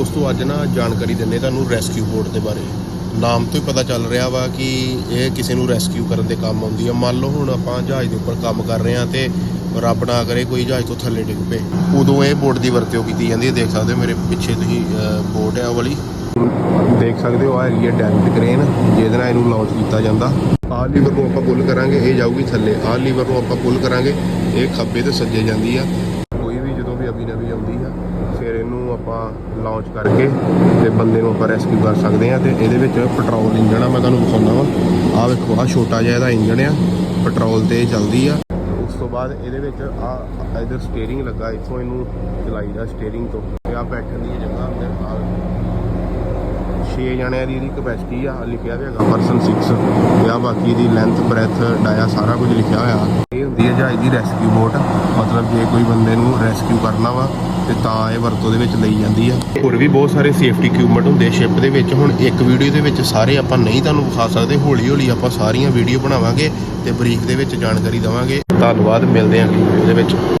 ਦੋਸਤੋ, ਅੱਜ ਨਾ ਜਾਣਕਾਰੀ ਦਿੰਦੇ ਤੁਹਾਨੂੰ ਰੈਸਕਿਊ ਬੋਟ ਦੇ ਬਾਰੇ। ਨਾਮ ਤੋਂ ਹੀ ਪਤਾ ਚੱਲ ਰਿਹਾ ਵਾ ਕਿ ਇਹ ਕਿਸੇ ਨੂੰ ਰੈਸਕਿਊ ਕਰਨ ਦੇ ਕੰਮ ਆਉਂਦੀ ਆ। ਮੰਨ ਲਓ ਹੁਣ ਆਪਾਂ ਜਹਾਜ਼ ਦੇ ਉੱਪਰ ਕੰਮ ਕਰ ਰਹੇ ਆ ਤੇ ਰੱਬ ਨਾ ਕਰੇ ਕੋਈ ਜਹਾਜ਼ ਤੋਂ ਥੱਲੇ ਡਿੱਗ ਪਏ। ਉਦੋਂ ਇਹ ਬੋਟ ਦੀ ਵਰਤੋਂ ਕੀਤੀ ਜਾਂਦੀ ਹੈ ਦੇਖ ਸਕਦੇ ਹੋ ਮੇਰੇ ਪਿੱਛੇ ਤੁਸੀਂ ਬੋਟ ਹੈ ਉਹ ਵਾਲੀ। ਦੇਖ ਸਕਦੇ ਹੋ ਆ ਹੈਗੀ ਹੈ ਡੈਵਿਡ ਕ੍ਰੇਨ ਜਿਹਦੇ ਨਾਲ ਇਹਨੂੰ ਲਾਂਚ ਕੀਤਾ ਜਾਂਦਾ। ਆਹ ਲੀਵਰ ਨੂੰ ਆਪਾਂ ਪੁੱਲ ਕਰਾਂਗੇ, ਇਹ ਜਾਊਗੀ ਥੱਲੇ। ਆਹ ਲੀਵਰ ਨੂੰ ਆਪਾਂ ਪੁੱਲ ਕਰਾਂਗੇ, ਇਹ ਖੱਬੇ ਤੇ ਸੱਜੇ ਜਾਂਦੀ ਆ। ਕੋਈ ਵੀ ਜਦੋਂ ਵੀ ਅਭੀ ਨਵੀ ਆਉਂਦੀ ਆ, ਫਿਰ ਇਹਨੂੰ ਆਪਾਂ ਲਾਂਚ ਕਰਕੇ ਤੇ ਬੰਦੇ ਨੂੰ ਆਪਾਂ ਰੈਸਕਿਊ ਕਰ ਸਕਦੇ ਆ ਤੇ ਇਹਦੇ ਵਿੱਚ ਪੈਟਰੋਲ ਇੰਜਣ ਆ, ਮੈਂ ਤੁਹਾਨੂੰ ਦਿਖਾਉਂਦਾ ਵਾ। ਆਹ ਵੇਖੋ, ਆਹ ਛੋਟਾ ਜਿਹਾ ਇਹਦਾ ਇੰਜਣ ਆ ਪੈਟਰੋਲ ਤੇ ਚੱਲਦੀ ਆ। ਉਸ ਤੋਂ ਬਾਅਦ ਇਹਦੇ ਵਿੱਚ ਆ ਇਧਰ ਸਟੀਅਰਿੰਗ ਲੱਗਾ, ਇੱਥੋਂ ਇਹਨੂੰ ਚਲਾਈਦਾ ਸਟੀਅਰਿੰਗ ਤੋਂ। ਤੇ ਆ ਬੈਠਣ ਦੀ ਜਗ੍ਹਾ ਅੰਦਰ ਆ 6 ਜਣਿਆਂ ਦੀ ਇਹਦੀ ਕਪੈਸਿਟੀ ਆ, ਲਿਖਿਆ ਹੋਇਆ ਹੈਗਾ ਪਰਸਨ 6 ਤੇ ਆ ਬਾਕੀ ਦੀ ਲੈਂਥ ਬ੍ਰੈਥ ਡਾਇਆ ਸਾਰਾ ਕੁਝ ਲਿਖਿਆ ਹੋਇਆ। ਇਹ ਦੀ ਰੈਸਕਿਊ ਬੋਟ ਮਤਲਬ ਜੇ ਕੋਈ ਬੰਦੇ ਨੂੰ ਰੈਸਕਿਊ ਕਰਨਾ ਵਾ, ਤੇ ਤਾਂ ਇਹ ਵਰਤੋਂ ਦੇ ਵਿੱਚ ਲਈ ਜਾਂਦੀ ਆ। ਹੋਰ ਵੀ ਬਹੁਤ ਸਾਰੇ ਸੇਫਟੀ ਇਕਵਿਪਮੈਂਟ ਹੁੰਦੇ ਸ਼ਿਪ ਦੇ ਵਿੱਚ। ਹੁਣ ਇੱਕ ਵੀਡੀਓ ਦੇ ਵਿੱਚ ਸਾਰੇ ਆਪਾਂ ਨਹੀਂ ਤੁਹਾਨੂੰ ਵਿਖਾ ਸਕਦੇ। ਹੌਲੀ ਹੌਲੀ ਆਪਾਂ ਸਾਰੀਆਂ ਵੀਡੀਓ ਬਣਾਵਾਂਗੇ ਤੇ ਬਰੀਕ ਦੇ ਵਿੱਚ ਜਾਣਕਾਰੀ ਦਵਾਂਗੇ। ਧੰਨਵਾਦ, ਮਿਲਦੇ ਹਾਂ ਅਗਲੀ ਵੀਡੀਓ ਦੇ ਵਿੱਚ।